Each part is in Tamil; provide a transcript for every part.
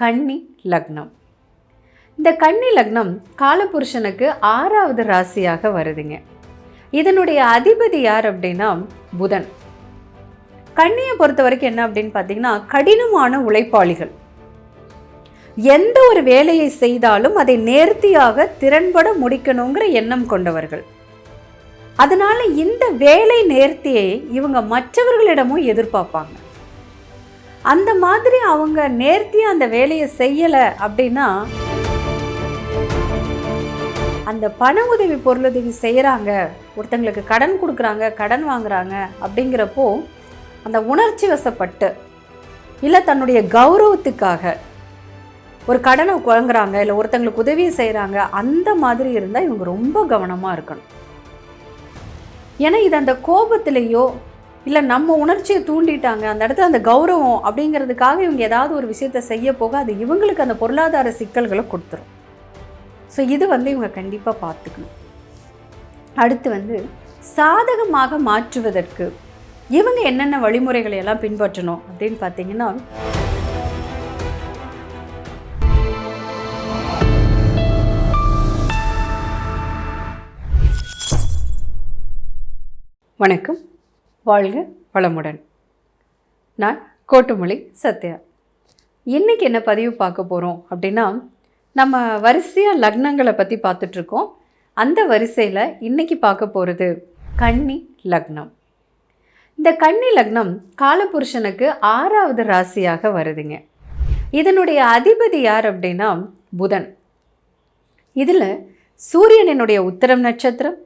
கன்னி லக்னம். இந்த கன்னி லக்னம் காலபுருஷனுக்கு ஆறாவது ராசியாக வருதுங்க. இதனுடைய அதிபதி யார் அப்படின்னா புதன். கன்னியை பொறுத்த வரைக்கும் என்ன அப்படின்னு பார்த்தீங்கன்னா கடினமான உழைப்பாளிகள். எந்த ஒரு வேலையை செய்தாலும் அதை நேர்த்தியாக திறன்பட முடிக்கணுங்கிற எண்ணம் கொண்டவர்கள். அதனால இந்த வேலை நேர்த்தியை இவங்க மற்றவர்களிடமும் எதிர்பார்ப்பாங்க. அந்த மாதிரி அவங்க நேர்த்தியாக அந்த வேலையை செய்யலை அப்படின்னா அந்த பண உதவி பொருளுதவி செய்கிறாங்க ஒருத்தங்களுக்கு கடன் கொடுக்குறாங்க கடன் வாங்குறாங்க அப்படிங்கிறப்போ அந்த உணர்ச்சி வசப்பட்டு இல்லை தன்னுடைய கௌரவத்துக்காக ஒரு கடனை குழங்குறாங்க இல்லை ஒருத்தங்களுக்கு உதவி செய்கிறாங்க அந்த மாதிரி இருந்தால் இவங்க ரொம்ப கவனமாக இருக்கணும். ஏன்னா இது அந்த கோபத்திலேயோ இல்லை நம்ம உணர்ச்சியை தூண்டிட்டாங்க. அந்த இடத்துல அந்த கௌரவம் அப்படிங்கிறதுக்காக இவங்க ஏதாவது ஒரு விஷயத்த செய்ய போக அது இவங்களுக்கு அந்த பொருளாதார சிக்கல்களை கொடுத்துரும். ஸோ இது வந்து இவங்க கண்டிப்பாக பார்த்துக்கணும். அடுத்து வந்து சாதகமாக மாற்றுவதற்கு இவங்க என்னென்ன வழிமுறைகளை எல்லாம் பின்பற்றணும் அப்படின்னு பார்த்தீங்கன்னா வணக்கம். வாழ்க வளமுடன். நான் கோட்டுமொழி சத்யா. இன்றைக்கி என்ன பதிவு பார்க்க போகிறோம் அப்படின்னா நம்ம வரிசையாக லக்னங்களை பற்றி பார்த்துட்ருக்கோம். அந்த வரிசையில் இன்றைக்கி பார்க்க போகிறது கன்னி லக்னம். இந்த கன்னி லக்னம் காலபுருஷனுக்கு ஆறாவது ராசியாக வருதுங்க. இதனுடைய அதிபதி யார் அப்படின்னா புதன். இதில் சூரியனினுடைய உத்தரம் நட்சத்திரம்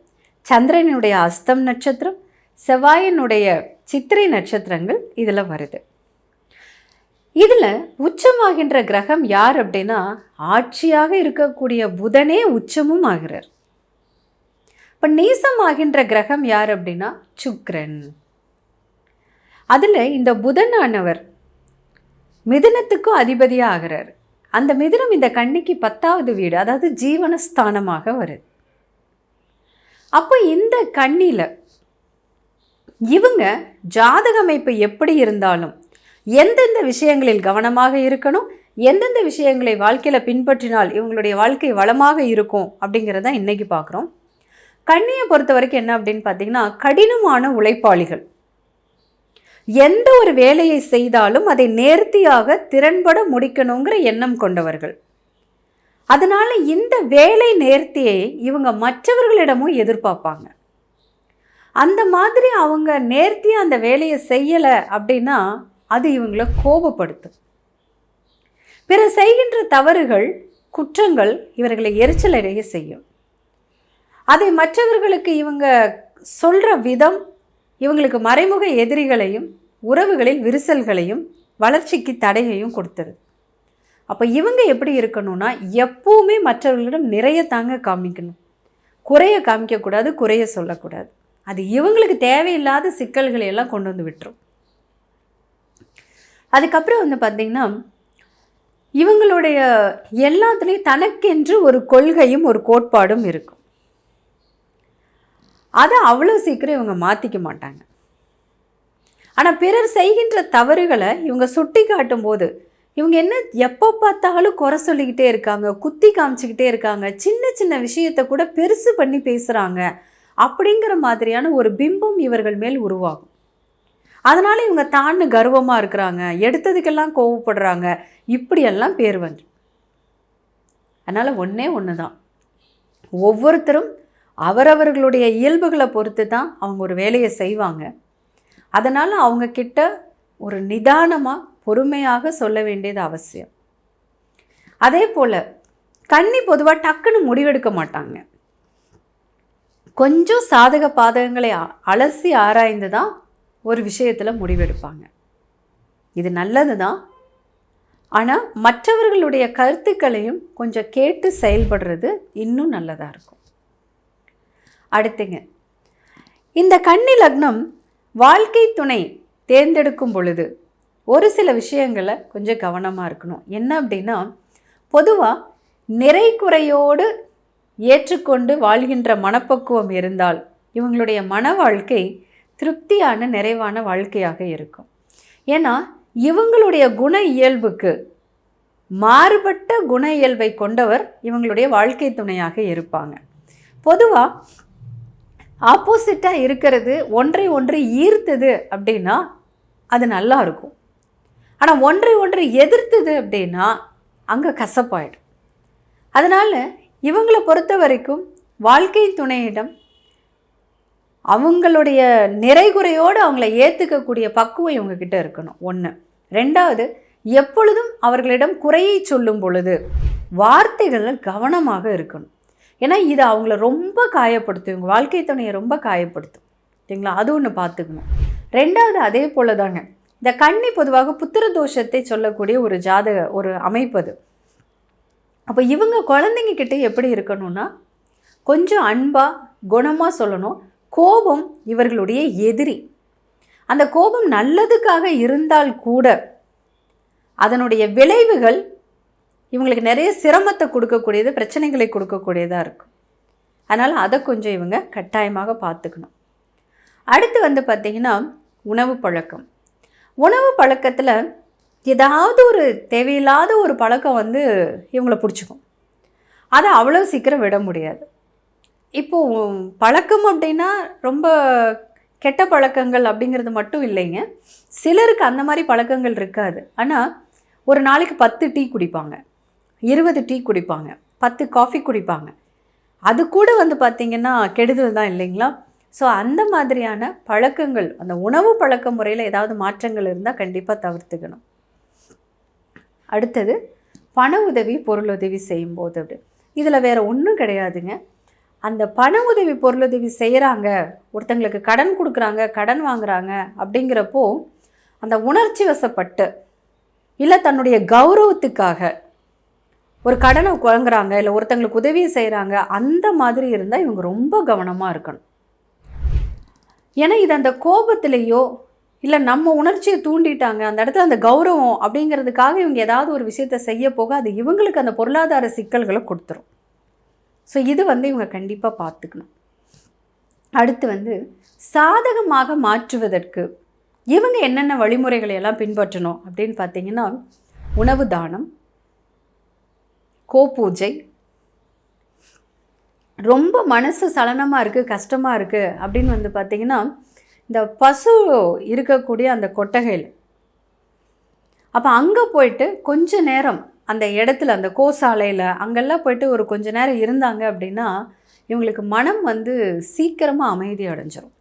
சந்திரனினுடைய அஸ்தம் நட்சத்திரம் செவ்வாயினுடைய சித்திரை நட்சத்திரங்கள் இதில் வருது. இதில் உச்சமாகின்ற கிரகம் யார் அப்படின்னா ஆட்சியாக இருக்கக்கூடிய புதனே உச்சமும் ஆகிறார். இப்போ நீசமாகின்ற கிரகம் யார் அப்படின்னா சுக்ரன் அதில் இந்த புதனானவர் மிதுனத்துக்கும் அதிபதியாக ஆகிறார். அந்த மிதுனம் இந்த கண்ணிக்கு பத்தாவது வீடு அதாவது ஜீவனஸ்தானமாக வருது. அப்போ இந்த கண்ணியில் இவங்க ஜாதக அமைப்பு எப்படி இருந்தாலும் எந்தெந்த விஷயங்களில் கவனமாக இருக்கணும் எந்தெந்த விஷயங்களை வாழ்க்கையில் பின்பற்றினால் இவங்களுடைய வாழ்க்கை வளமாக இருக்கும் அப்படிங்கிறத இன்றைக்கி பார்க்குறோம். கண்ணியை பொறுத்த வரைக்கும் என்ன அப்படின்னு பார்த்தீங்கன்னா கடினமான உழைப்பாளிகள். எந்த ஒரு வேலையை செய்தாலும் அதை நேர்த்தியாக திறன்பட முடிக்கணுங்கிற எண்ணம் கொண்டவர்கள். அதனால் இந்த வேலை நேர்த்தியை இவங்க மற்றவர்களிடமும் எதிர்பார்ப்பாங்க. அந்த மாதிரி அவங்க நேர்த்தியாக அந்த வேலையை செய்யலை அப்படின்னா அது இவங்கள கோபப்படுத்தும். பிற செய்கின்ற தவறுகள் குற்றங்கள் இவர்களை எரிச்சலடைய செய்யும். அதை மற்றவர்களுக்கு இவங்க சொல்கிற விதம் இவங்களுக்கு மறைமுக எதிரிகளையும் உறவுகளில் விரிசல்களையும் வளர்ச்சிக்கு தடையையும் கொடுத்துருது அப்போ இவங்க எப்படி இருக்கணும்னா எப்பவுமே மற்றவர்களிடம் நிறைய தாங்க காமிக்கணும். குறைய காமிக்கக்கூடாது குறைய சொல்லக்கூடாது. அது இவங்களுக்கு தேவையில்லாத சிக்கல்களை எல்லாம் கொண்டு வந்து விட்டுரும். அதுக்கப்புறம் வந்து பார்த்திங்கன்னா இவங்களுடைய எல்லாத்துலேயும் தனக்கென்று ஒரு கொள்கையும் ஒரு கோட்பாடும் இருக்கும். அதை அவ்வளோ சீக்கிரம் இவங்க மாற்றிக்க மாட்டாங்க. ஆனால் பிறர் செய்கின்ற தவறுகளை இவங்க சுட்டி காட்டும் போது இவங்க என்ன எப்போ பார்த்தாலும் குறை சொல்லிக்கிட்டே இருக்காங்க குத்தி காமிச்சிக்கிட்டே இருக்காங்க சின்ன சின்ன விஷயத்தை கூட பெருசு பண்ணி பேசுகிறாங்க அப்படிங்கிற மாதிரியான ஒரு பிம்பம் இவர்கள் மேல் உருவாகும். அதனால் இவங்க தான்னு கர்வமாக இருக்கிறாங்க. எடுத்ததுக்கெல்லாம் கோவப்படுறாங்க. இப்படியெல்லாம் பேர் வந்து. அதனால் ஒன்றே ஒன்று தான் ஒவ்வொருத்தரும் அவரவர்களுடைய இயல்புகளை பொறுத்து தான் அவங்க ஒரு வேலையை செய்வாங்க. அதனால் அவங்கக்கிட்ட ஒரு நிதானமாக பொறுமையாக சொல்ல வேண்டியது அவசியம். அதே போல் கன்னி பொதுவாக டக்குன்னு முடிவெடுக்க மாட்டாங்க. கொஞ்சம் சாதக பாதகங்களை அலசி ஆராய்ந்து தான் ஒரு விஷயத்தில் முடிவெடுப்பாங்க. இது நல்லது தான் ஆனால் மற்றவர்களுடைய கருத்துக்களையும் கொஞ்சம் கேட்டு செயல்படுறது இன்னும் நல்லதாக இருக்கும். அடுத்துங்க இந்த கன்னி லக்னம் வாழ்க்கை துணை தேர்ந்தெடுக்கும் பொழுது ஒரு சில விஷயங்களை கொஞ்சம் கவனமாக இருக்கணும். என்ன அப்படின்னா பொதுவாக நிறை குறையோடு ஏற்றுக்கொண்டு வாழ்கின்ற மனப்பக்குவம் இருந்தால் இவங்களுடைய மன வாழ்க்கை திருப்தியான நிறைவான வாழ்க்கையாக இருக்கும். ஏன்னா இவங்களுடைய குண இயல்புக்கு மாறுபட்ட குண இயல்பை கொண்டவர் இவங்களுடைய வாழ்க்கை துணையாக இருப்பாங்க. பொதுவாக ஆப்போசிட்டாக இருக்கிறது ஒன்றை ஒன்று ஈர்த்தது அப்படின்னா அது நல்லா இருக்கும். ஆனால் ஒன்றை ஒன்று எதிர்த்தது அப்படின்னா அங்கே கசப்பாயிடும். அதனால் இவங்களை பொறுத்த வரைக்கும் வாழ்க்கை துணையிடம் அவங்களுடைய நிறைகுறையோடு அவங்கள ஏற்றுக்கக்கூடிய பக்குவம் இவங்கக்கிட்ட இருக்கணும். ஒன்று ரெண்டாவது எப்பொழுதும் அவர்களிடம் குறையை சொல்லும் பொழுது வார்த்தைகளில் கவனமாக இருக்கணும். ஏன்னா இது அவங்கள ரொம்ப காயப்படுத்தும். இவங்க வாழ்க்கை துணையை ரொம்ப காயப்படுத்தும். சரிங்களா? அது ஒன்று பார்த்துக்கணும் ரெண்டாவது அதே போல தாங்க இந்த கண்ணி பொதுவாக புத்திர தோஷத்தை சொல்லக்கூடிய ஒரு ஜாதக ஒரு அமைப்பு அது. அப்போ இவங்க குழந்தைங்கக்கிட்ட எப்படி இருக்கணும்னா கொஞ்சம் அன்பாக குணமாக சொல்லணும். கோபம் இவர்களுடைய எதிரி. அந்த கோபம் நல்லதுக்காக இருந்தால் கூட அதனுடைய விளைவுகள் இவங்களுக்கு நிறைய சிரமத்தை கொடுக்கக்கூடியது பிரச்சனைகளை கொடுக்கக்கூடியதாக இருக்கும். அதனால் அதை கொஞ்சம் இவங்க கட்டாயமாக பார்த்துக்கணும். அடுத்து வந்து பார்த்திங்கன்னா உணவு பழக்கம். உணவு பழக்கத்தில் ஏதாவது ஒரு தேவையில்லாத ஒரு பழக்கம் வந்து இவங்கள பிடிச்சிக்கும். அதை அவ்வளோ சீக்கிரம் விட முடியாது. இப்போது பழக்கம் அப்படின்னா ரொம்ப கெட்ட பழக்கங்கள் அப்படிங்கிறது மட்டும் இல்லைங்க. சிலருக்கு அந்த மாதிரி பழக்கங்கள் இருக்காது. ஆனால் ஒரு நாளைக்கு பத்து டீ குடிப்பாங்க. இருபது டீ குடிப்பாங்க. பத்து காஃபி குடிப்பாங்க. அது கூட வந்து பார்த்திங்கன்னா கெடுதல் தான் இல்லைங்களா? ஸோ அந்த மாதிரியான பழக்கங்கள் அந்த உணவு பழக்க முறையில் ஏதாவது மாற்றங்கள் இருந்தால் கண்டிப்பாக தவிர்த்துக்கணும். அடுத்தது பண உதவி பொருளுதவி செய்யும்போது அப்படி. இதில் வேறு ஒன்றும் கிடையாதுங்க. அந்த பண உதவி பொருளுதவி செய்கிறாங்க ஒருத்தங்களுக்கு கடன் கொடுக்குறாங்க கடன் வாங்குறாங்க அப்படிங்கிறப்போ அந்த உணர்ச்சி வசப்பட்டு இல்லை தன்னுடைய கௌரவத்துக்காக ஒரு கடனை வாங்குறாங்க இல்லை ஒருத்தங்களுக்கு உதவி செய்கிறாங்க அந்த மாதிரி இருந்தால் இவங்க ரொம்ப கவனமாக இருக்கணும். ஏன்னா இது அந்த கோபத்திலேயோ இல்லை நம்ம உணர்ச்சியை தூண்டிட்டாங்க. அந்த இடத்துல அந்த கௌரவம் அப்படிங்கிறதுக்காக இவங்க ஏதாவது ஒரு விஷயத்தை செய்ய போக அது இவங்களுக்கு அந்த பொருளாதார சிக்கல்களை கொடுத்துரும். ஸோ இது வந்து இவங்க கண்டிப்பாக பார்த்துக்கணும். அடுத்து வந்து சாதகமாக மாற்றுவதற்கு இவங்க என்னென்ன வழிமுறைகளை எல்லாம் பின்பற்றணும் அப்படின்னு பார்த்தீங்கன்னா உணவு தானம் கோபூஜை ரொம்ப மனசு சலனமாக இருக்குது கஷ்டமாக இருக்குது அப்படின்னு வந்து பார்த்திங்கன்னா இந்த பசு இருக்கக்கூடிய அந்த கொட்டகையில். அப்போ அங்கே போயிட்டு கொஞ்ச நேரம் அந்த இடத்துல அந்த கோசாலையில் அங்கெல்லாம் போயிட்டு ஒரு கொஞ்ச நேரம் இருந்தாங்க அப்படின்னா இவங்களுக்கு மனம் வந்து சீக்கிரமாக அமைதி அடைஞ்சிரும்.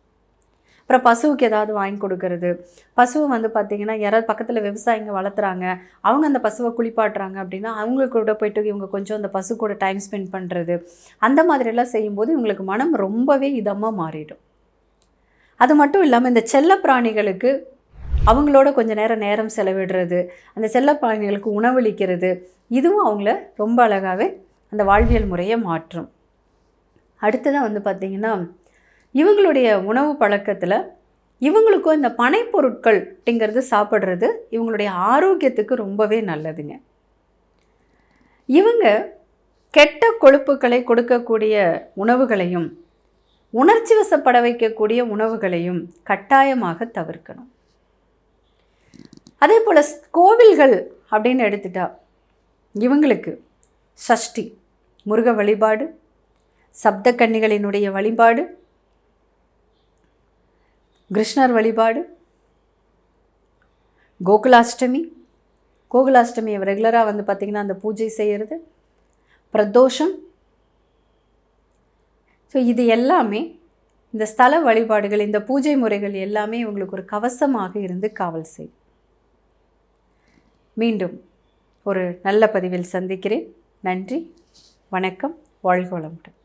அப்புறம் பசுவுக்கு ஏதாவது வாங்கி கொடுக்கறது. பசுவை வந்து பார்த்திங்கன்னா யாராவது பக்கத்தில் விவசாயிங்க வளர்த்துறாங்க அவங்க அந்த பசுவை குளிப்பாட்டுறாங்க அப்படின்னா அவங்க கூட போயிட்டு இவங்க கொஞ்சம் அந்த பசு கூட டைம் ஸ்பெண்ட் பண்ணுறது அந்த மாதிரியெல்லாம் செய்யும்போது இவங்களுக்கு மனம் ரொம்பவே இதமாக மாறிடும். அது மட்டும் இல்லாமல் இந்த செல்ல பிராணிகளுக்கு அவங்களோட கொஞ்சம் நேரம் நேரம் செலவிடுறது அந்த செல்ல பிராணிகளுக்கு உணவளிக்கிறது இதுவும் அவங்கள ரொம்ப அழகாகவே அந்த வாழ்வியல் முறையை மாற்றும். அடுத்ததாக வந்து பார்த்திங்கன்னா இவங்களுடைய உணவு பழக்கத்தில் இவங்களுக்கும் இந்த பனைப்பொருட்கள் அப்படிங்கிறது சாப்பிட்றது இவங்களுடைய ஆரோக்கியத்துக்கு ரொம்பவே நல்லதுங்க. இவங்க கெட்ட கொழுப்புகளை கொடுக்கக்கூடிய உணவுகளையும் உணர்ச்சி வசப்பட வைக்கக்கூடிய உணவுகளையும் கட்டாயமாக தவிர்க்கணும். அதே போல் கோவில்கள் அப்படின்னு எடுத்துட்டா இவங்களுக்கு சஷ்டி முருக வழிபாடு சப்த கன்னிகளினுடைய வழிபாடு கிருஷ்ணர் வழிபாடு கோகுலாஷ்டமி கோகுலாஷ்டமியை ரெகுலராக வந்து பார்த்திங்கன்னா அந்த பூஜை செய்கிறது பிரதோஷம் ஸோ இது எல்லாமே இந்த ஸ்தல வழிபாடுகள் இந்த பூஜை முறைகள் எல்லாமே உங்களுக்கு ஒரு கவசமாக இருந்து காவல் செய். மீண்டும் ஒரு நல்ல பதிவில் சந்திக்கிறேன். நன்றி வணக்கம் வாழ்க வளமுடன்.